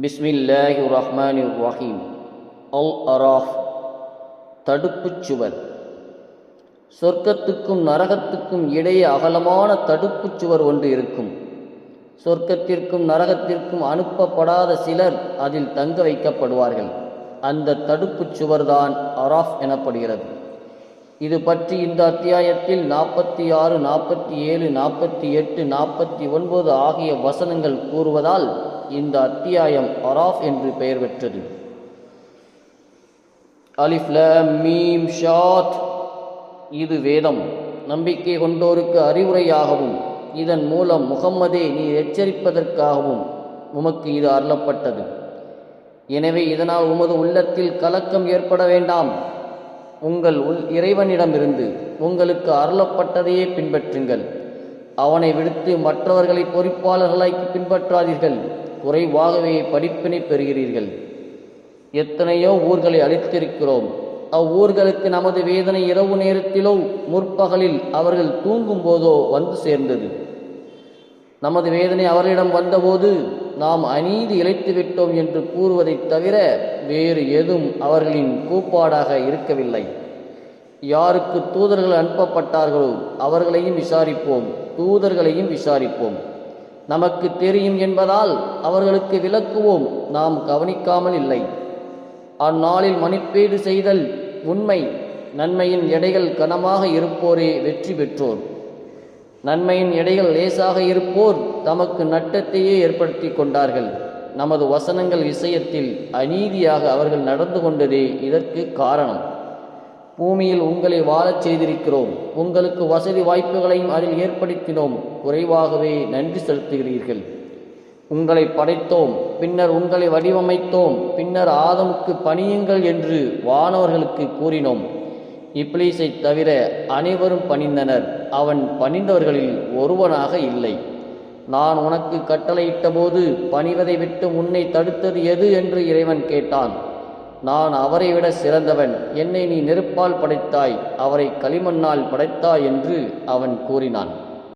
பிஸ்மில்லாஹி ரஹ்மான் ரஹீம் அல் அராஃப் தடுப்புச் சுவர். சொர்க்கத்துக்கும் நரகத்துக்கும் இடையே அகலமான தடுப்புச் சுவர் ஒன்று இருக்கும். சொர்க்கத்திற்கும் நரகத்திற்கும் அனுப்பப்படாத சிலர் அதில் தங்க வைக்கப்படுவார்கள். அந்த தடுப்புச் சுவர்தான் அராஃப் எனப்படுகிறது. இது பற்றி இந்த அத்தியாயத்தில் நாற்பத்தி ஆறு நாற்பத்தி ஏழு நாற்பத்தி எட்டு நாற்பத்தி ஒன்பது ஆகிய வசனங்கள் கூறுவதால் இந்த அத்தியாயம் அராஃப் என்று பெயர் பெற்றது. அலிஃப் மீம் ஷாத். இது வேதம். நம்பிக்கை கொண்டோருக்கு அறிவுரையாகவும் இதன் மூலம் முகம்மதே நீ எச்சரிப்பதற்காகவும் உமக்கு இது அருளப்பட்டது. எனவே இதனால் உமது உள்ளத்தில் கலக்கம் ஏற்பட வேண்டாம். உங்கள் உள் இறைவனிடமிருந்து உங்களுக்கு அருளப்பட்டதையே பின்பற்றுங்கள். அவனை விடுத்து மற்றவர்களை பொறுப்பாளர்களாக்கி பின்பற்றாதீர்கள். குறைவாகவே படிப்பினை பெறுகிறீர்கள். எத்தனையோ ஊர்களை அளித்திருக்கிறோம் அவ்வூர்களுக்கு நமது வேதனை இரவு நேரத்திலோ முற்பகலில் அவர்கள் தூங்கும் போதோ வந்து சேர்ந்தது. நமது வேதனை அவர்களிடம் வந்தபோது நாம் அநீதி இழைத்து விட்டோம் என்று கூறுவதைத் தவிர வேறு எதுவும் அவர்களின் கூப்பாடாக இருக்கவில்லை. யாருக்கு தூதர்கள் அனுப்பப்பட்டார்களோ அவர்களையும் விசாரிப்போம். தூதர்களையும் விசாரிப்போம். நமக்கு தெரியும் என்பதால் அவர்களுக்கு விளக்குவோம். நாம் கவனிக்காமல் இல்லை. அந்நாளில் மணிப்பீடு செய்தல் உண்மை. நன்மையின் எடைகள் கனமாக இருப்போரே வெற்றி பெற்றோர். நன்மையின் எடைகள் லேசாக இருப்போர் தமக்கு நட்டத்தையே ஏற்படுத்தி கொண்டார்கள். நமது வசனங்கள் விஷயத்தில் அநீதியாக அவர்கள் நடந்து கொண்டதே இதற்கு காரணம். பூமியில் உங்களை வாழச் செய்திருக்கிறோம். உங்களுக்கு வசதி வாய்ப்புகளையும் அதில் ஏற்படுத்தினோம். குறைவாகவே நன்றி செலுத்துகிறீர்கள். உங்களை படைத்தோம். பின்னர் உங்களை வடிவமைத்தோம். பின்னர் ஆதமுக்கு பணியுங்கள் என்று வானவர்களுக்கு கூறினோம். இப்ளீஸை தவிர அனைவரும் பணிந்தனர். அவன் பணிந்தவர்களில் ஒருவனாக இல்லை. நான் உனக்கு கட்டளையிட்டபோது பணிவதை விட்டு உன்னை தடுத்தது எது? என்று இறைவன் கேட்டான். நான் அவரை விட சிறந்தவன். என்னை நீ நெருப்பால் படைத்தாய். அவரை களிமண்ணால் படைத்தாய் என்று அவன் கூறினான்.